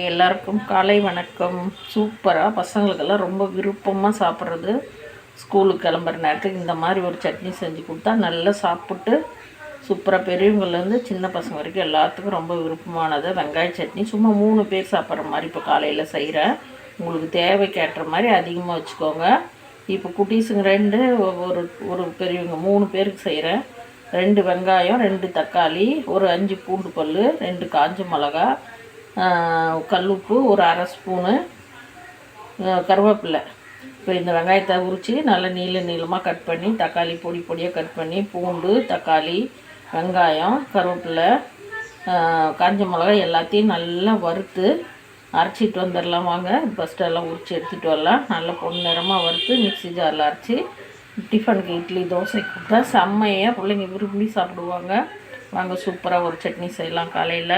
எல்லாருக்கும் காலை வணக்கம். சூப்பராக பசங்களுக்கெல்லாம் ரொம்ப விருப்பமாக சாப்பிட்றது. ஸ்கூலுக்கு கிளம்புற நேரத்துக்கு இந்த மாதிரி ஒரு சட்னி செஞ்சு கொடுத்தா நல்லா சாப்பிட்டு சூப்பராக பெரியவங்கள்லேருந்து சின்ன பசங்க வரைக்கும் எல்லாத்துக்கும் ரொம்ப விருப்பமானது. வெங்காய சட்னி சும்மா மூணு பேர் சாப்பிட்ற மாதிரி இப்போ காலையில் செய்கிறேன் உங்களுக்கு தேவைக்கேற்ற மாதிரி அதிகமாக வச்சுக்கோங்க. இப்போ குட்டீஸுங்க ரெண்டு ஒரு ஒரு பெரியவங்க மூணு பேருக்கு செய்கிறேன் ரெண்டு வெங்காயம் ரெண்டு தக்காளி ஒரு அஞ்சு பூண்டு பல் ரெண்டு காஞ்ச மிளகா கல்லுப்பு ஒரு அரை ஸ்பூனு ஆஹ் கருவேப்பிலை. இப்போ இந்த வெங்காயத்தை உரித்து நல்லா நீள நீளமாக கட் பண்ணி தக்காளி பொடி பொடியாக கட் பண்ணி பூண்டு தக்காளி வெங்காயம் கருவேப்பிலை காஞ்ச மிளகாய் எல்லாத்தையும் நல்லா வறுத்து அரைச்சிட்டு வந்துடலாம் வாங்க. ஃபஸ்ட்டு எல்லாம் உரித்து எடுத்துகிட்டு வரலாம். நல்லா பொண்ணு நிறமாக வறுத்து மிக்ஸி ஜாரில் அரைச்சி டிஃபனுக்கு இட்லி தோசை கொடுத்தா செம்மையாக பிள்ளைங்க விரும்பி சாப்பிடுவாங்க. வாங்க சூப்பராக ஒரு சட்னி செய்யலாம் காலையில்.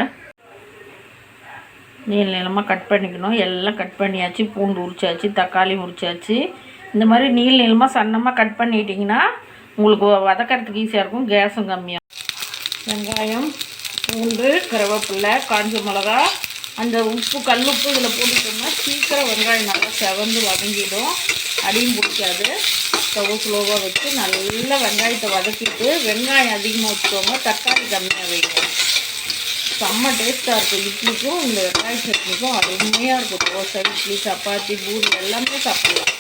நீள நீளமாக கட் பண்ணிக்கணும். எல்லாம் கட் பண்ணியாச்சு. பூண்டு உரிச்சாச்சு தக்காளி உரிச்சாச்சு. இந்த மாதிரி நீள் நீளமாக சன்னமாக கட் பண்ணிட்டீங்கன்னா உங்களுக்கு வதக்கிறதுக்கு ஈஸியாக இருக்கும். கேஸும் கம்மியாக வெங்காயம் பூண்டு கருவேப்பில்லை காஞ்ச மிளகா அந்த உப்பு கல்லுப்பு இதில் போட்டுட்டோம்னா சீக்கிரம் வெங்காயம் நல்லா செவந்து வதங்கிடும். அடியும் பிடிக்காது. ஸ்டவ் ஸ்லோவாக வச்சு நல்லா வெங்காயத்தை வதக்கிட்டு வெங்காயம் அதிகமாக வச்சுக்கோங்க. தக்காளி கம்மியாக வைங்க செம்ம டேஸ்ட்டாக இருக்கும். இட்லிக்கும் இந்த வெங்காய சட்னிக்கும் அருமையாக இருக்கும். தோசை இட்லி சப்பாத்தி பூரி எல்லாமே சாப்பிடலாம்.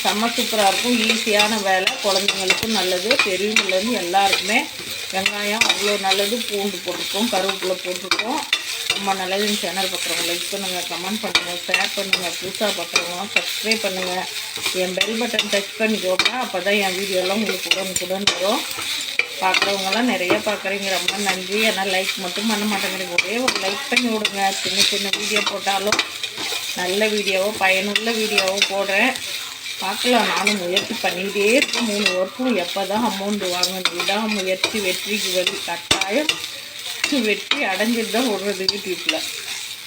செம்ம சூப்பராக இருக்கும். ஈஸியான வேலை. குழந்தைங்களுக்கும் நல்லது. பெரியவங்கலேருந்து எல்லாருக்குமே வெங்காயம் அவ்வளோ நல்லது. பூண்டு போட்டிருக்கோம் கருவேப்பிலை போட்டிருக்கோம். ரொம்ப நல்லது. சேனல் பார்க்குறவங்க லைக் பண்ணுங்கள் கமெண்ட் பண்ணுங்கள் ஷேர் பண்ணுங்கள் புதுசாக பார்க்குறவங்க சப்ஸ்கிரைப் பண்ணுங்கள் என் பெல் பட்டன் டச் பண்ணிக்கோங்க. அப்போ தான் என் வீடியோலாம் உங்களுக்கு உடனுக்குடன் வரும். பார்க்குறவங்களாம் நிறைய பார்க்குறீங்க ரொம்ப நன்றி. ஆனால் லைக் மட்டும் பண்ண மாட்டேங்கிறீங்க. ஒரே ஒரு லைக் பண்ணி விடுங்க. சின்ன சின்ன வீடியோ போட்டாலும் நல்ல வீடியோவோ பயனுள்ள வீடியோவோ போடுறேன். பார்க்கலாம். நானும் முயற்சி பண்ணிக்கிட்டே இருக்கேன். மூணு வருஷம் எப்போ தான் அமௌண்ட் வாங்கணும்? இதான் முயற்சி வெற்றிக்கு வழி கட்டாயம் வெற்றி அடைஞ்சிட்டு தான் விடுறது யூடியூப்பில்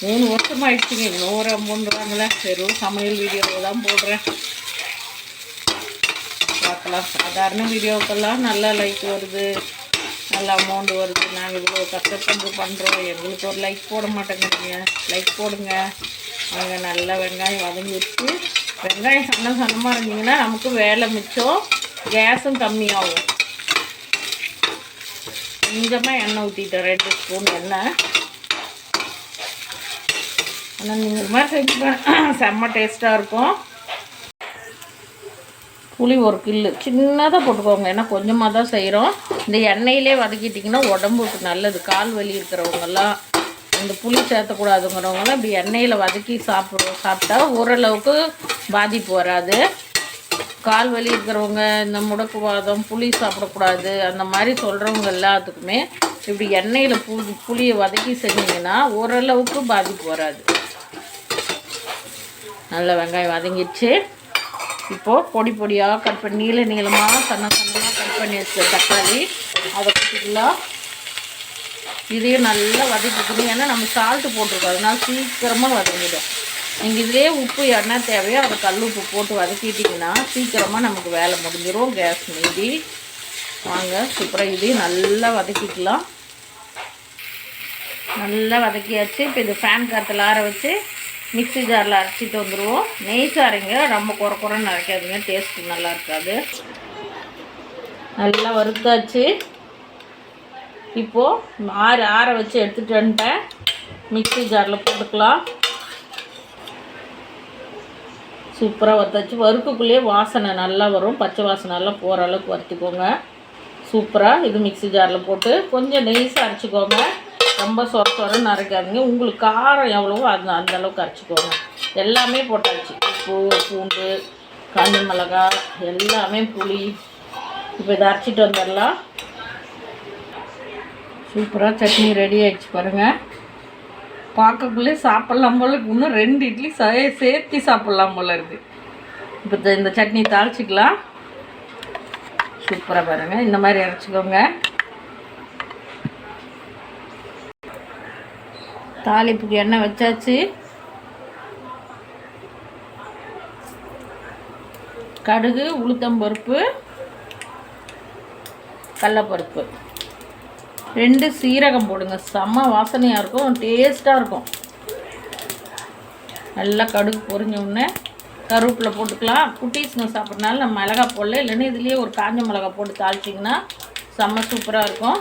மூணு வருஷம் ஆயிடுச்சுங்க இன்னொரு அமௌண்ட் வாங்கலை. வெறும் சமையல் வீடியோவை தான் போடுறேன். பார்க்கலாம். சாதாரண வீடியோக்கெல்லாம் நல்லா லைக் வருது. நல்ல அமௌண்ட் வருது. நாங்கள் இவ்வளோ கஷ்டப்பட்டு பண்ணுறோம் எங்களுக்கு ஒரு லைக் போட மாட்டேங்கிறீங்க. லைக் போடுங்க. அங்கே நல்லா வெங்காயம் வதங்கி வச்சு வெங்காயம் சன்ன சன்னமாக இருந்தீங்கன்னா நமக்கு வேலை மிச்சம். கேஸும் கம்மியாகும். கொஞ்சமாக எண்ணெய் ஊற்றிட்டேன் ரெண்டு ஸ்பூன் எண்ணெய். ஆனால் நீங்கள் மாதிரி செஞ்சு செம்ம டேஸ்ட்டாக இருக்கும். புளி ஒரு கில்லு. சின்னதாக போட்டுக்கோங்க. ஏன்னா கொஞ்சமாக தான் செய்கிறோம் இந்த எண்ணெயிலே வதக்கிட்டிங்கன்னா உடம்புக்கு நல்லது. கால் வலி இருக்கிறவங்கெல்லாம் இந்த புளி சேர்த்தக்கூடாதுங்கிறவங்களாம் இப்படி எண்ணெயில் வதக்கி சாப்பிட சாப்பிட்டா ஓரளவுக்கு பாதிப்பு வராது. கால் வலி இருக்கிறவங்க இந்த முடக்குவாதம் புளி சாப்பிடக்கூடாது அந்த மாதிரி சொல்கிறவங்க எல்லாத்துக்குமே இப்படி எண்ணெயில் பு புளியை வதக்கி செஞ்சிங்கன்னா ஓரளவுக்கு பாதிப்பு வராது. நல்ல வெங்காயம் வதங்கிடுச்சு. இப்போது பொடி பொடியாக கட் பண்ணி நீள நீளமாக சன்ன சன்னமாக கட் பண்ணி வச்ச தக்காளி. அதை கொட்டிக்கலாம் இதையும் நல்லா வதக்கிக்கணும். ஏன்னா நம்ம சால்ட்டு போட்டிருக்கோம். அதனால் சீக்கிரமாக வதங்கிடும். நீங்கள் இதிலே உப்பு என்ன தேவையோ அதை கல் உப்பு போட்டு வதக்கிட்டிங்கன்னா சீக்கிரமாக நமக்கு வேலை முடிஞ்சிடும் கேஸ் மீதி. வாங்க சூப்பராக இதையும் நல்லா வதக்கிக்கலாம். நல்லா வதக்கியாச்சு. இப்போ இது ஃபேன் காற்றுல ஆற வச்சு மிக்ஸி ஜாரில் அரைச்சிட்டு வந்துடுவோம் நெய்ஸாக அரைங்க ரொம்ப குறை குறைன்னு அரைக்காதுங்க. டேஸ்ட்டு நல்லா இருக்காது. நல்லா வறுத்தாச்சு. இப்போது ஆற ஆற வச்சு எடுத்துகிட்டு வந்துட்டேன். மிக்ஸி ஜாரில் போட்டுக்கலாம். சூப்பராக வறுத்தாச்சு. வறுப்புக்குள்ளேயே வாசனை நல்லா வரும். பச்சை வாசனை எல்லாம் போகிற அளவுக்கு வறுத்துக்கோங்க. சூப்பராக இது மிக்ஸி ஜாரில் போட்டு கொஞ்சம் நெய்ஸாக அரைச்சிக்கோங்க. ரொம்ப சொர சொரன்னு அரைக்காதீங்க. உங்களுக்கு காரம் எவ்வளவோ அந்த அந்த அளவுக்கு அரைச்சிக்கோங்க. எல்லாமே போட்டாச்சு. உப்பு பூண்டு காஞ்ச மிளகா எல்லாமே புளி. இப்போ இதை அரைச்சிட்டு வந்துடலாம். சூப்பராக சட்னி ரெடி ஆகிடுச்சு பாருங்கள் பார்க்கக்குள்ளே சாப்பிட்லாம் போல இன்னும் ரெண்டு இட்லி சே சேர்த்து சாப்பிட்லாம் போல இருக்குது இப்போ இந்த- இந்த சட்னி தாளிச்சிக்கலாம். சூப்பராக பாருங்கள் இந்த மாதிரி அரைச்சிக்கோங்க. தாளிப்புக்கு எண்ணெய் வச்சாச்சு. கடுகு உளுத்தம்பருப்பு கடலப்பருப்பு. ரெண்டு சீரகம் போடுங்க. செம்ம வாசனையாக இருக்கும் டேஸ்ட்டாக இருக்கும். நல்லா கடுகு பொரிஞ்ச உடனே கருவேப்பில் போட்டுக்கலாம். குட்டீஸுங்க சாப்பிட்றதுனால நம்ம மிளகா போடல. இல்லைன்னா இதுலேயே ஒரு காஞ்ச மிளகா போட்டு தாளிச்சிங்கன்னா செம்ம சூப்பராக இருக்கும்.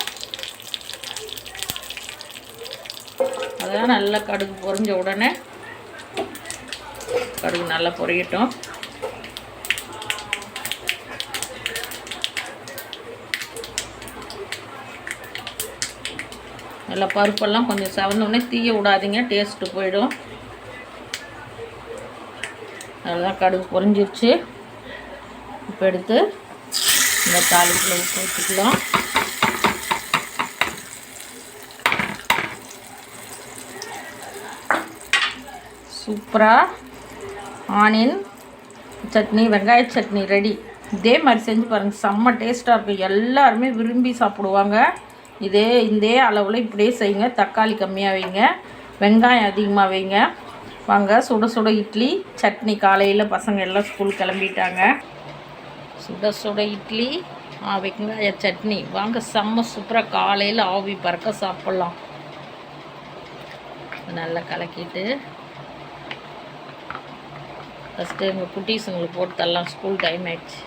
அதெல்லாம் நல்லா கடுகு பொறிஞ்ச உடனே கடுகு நல்லா பொரியட்டும். நல்லா பருப்பெல்லாம் கொஞ்சம் சவந்தோடனே தீய விடாதீங்க டேஸ்ட்டு போயிடும். நல்லா கடுகு பொறிஞ்சிருச்சு இப்போ எடுத்து இந்த தாளிப்பில் உப்பு ஊற்றிக்கலாம் சூப்பராக ஆனியன் சட்னி வெங்காய சட்னி ரெடி இதே மாதிரி செஞ்சு பாருங்கள் செம்ம டேஸ்ட்டாக இருக்கும் எல்லாருமே விரும்பி சாப்பிடுவாங்க. இதே இதே அளவில் இப்படியே செய்யுங்க. தக்காளி கம்மியாக வைங்க. வெங்காயம் அதிகமாக வைங்க. வாங்க சுட சுட இட்லி சட்னி காலையில் பசங்க எல்லாம் ஸ்கூல் கிளம்பிட்டாங்க. சுட சுட இட்லி வெங்காய சட்னி. வாங்க செம்ம சூப்பராக காலையில் ஆவி பறக்க சாப்பிட்லாம். நல்லா கலக்கிட்டு. ஃபஸ்ட்டு எங்கள் குட்டீஸுங்களுக்கு போட்டு தரலாம். ஸ்கூல் டைம் ஆயிடுச்சு.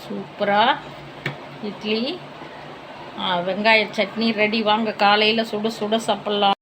சூப்பராக இட்லி வெங்காய சட்னி ரெடி. வாங்க காலையில் சுட சுட சாப்பிட்லாம்.